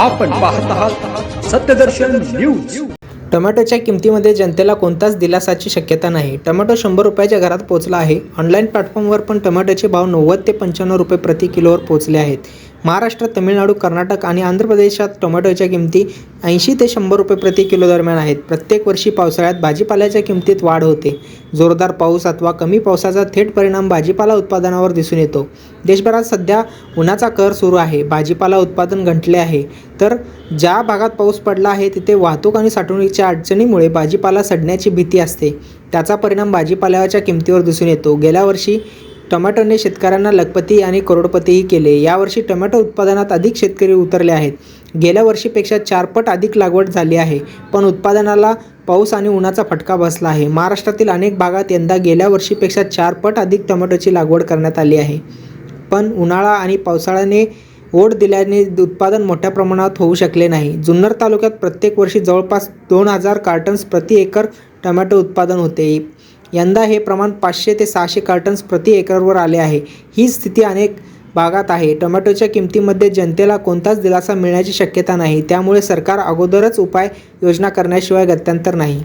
आपण पाहत आहात सत्यदर्शन न्यूज टोमॅटोच्या किमतीमध्ये जनतेला कोणताच दिलासाची शक्यता नाही. टोमॅटो शंभर रुपयाच्या घरात पोहोचला आहे. ऑनलाईन प्लॅटफॉर्मवर पण टोमॅटोचे भाव नव्वद ते पंच्याण्णव रुपये प्रति किलोवर पोहोचले आहेत. महाराष्ट्र तमिळनाडू कर्नाटक आणि आंध्र प्रदेशात टोमॅटोच्या किमती ऐंशी ते शंभर रुपये प्रति किलो दरम्यान आहेत. प्रत्येक वर्षी पावसाळ्यात भाजीपाल्याच्या किमतीत वाढ होते. जोरदार पाऊस अथवा कमी पावसाचा थेट परिणाम भाजीपाला उत्पादनावर दिसून येतो. देशभरात सध्या उन्हाचा कर सुरू आहे. भाजीपाला उत्पादन घंटले आहे. तर ज्या भागात पाऊस पडला आहे तिथे वाहतूक आणि साठवणुकीच्या अडचणीमुळे भाजीपाला सडण्याची भीती असते. त्याचा परिणाम भाजीपाल्याच्या किमतीवर दिसून येतो. गेल्या वर्षी टोमॅटोने शेतकऱ्यांना लखपती आणि करोडपतीही केले. यावर्षी टोमॅटो उत्पादनात अधिक शेतकरी उतरले आहेत. गेल्या वर्षीपेक्षा चारपट अधिक लागवड झाली आहे. पण उत्पादनाला पाऊस आणि उन्हाचा फटका बसला आहे. महाराष्ट्रातील अनेक भागात यंदा गेल्या वर्षीपेक्षा चारपट अधिक टोमॅटोची लागवड करण्यात आली आहे. पण उन्हाळा आणि पावसाळ्याने ओढ दिल्याने उत्पादन मोठ्या प्रमाणात होऊ शकले नाही. जुन्नर तालुक्यात प्रत्येक वर्षी जवळपास दोन हजार कार्टन्स प्रति एकर टोमॅटो उत्पादन होते. यंदा हे प्रमाण पाचशे ते सहाशे कार्टन्स प्रति एकरवर आले आहे. ही स्थिती अनेक भागात आहे. टोमॅटोच्या किमतीमध्ये जनतेला कोणताच दिलासा मिळण्याची शक्यता नाही. त्यामुळे सरकार अगोदरच उपाय योजना करण्याशिवाय गत्यंतर नाही.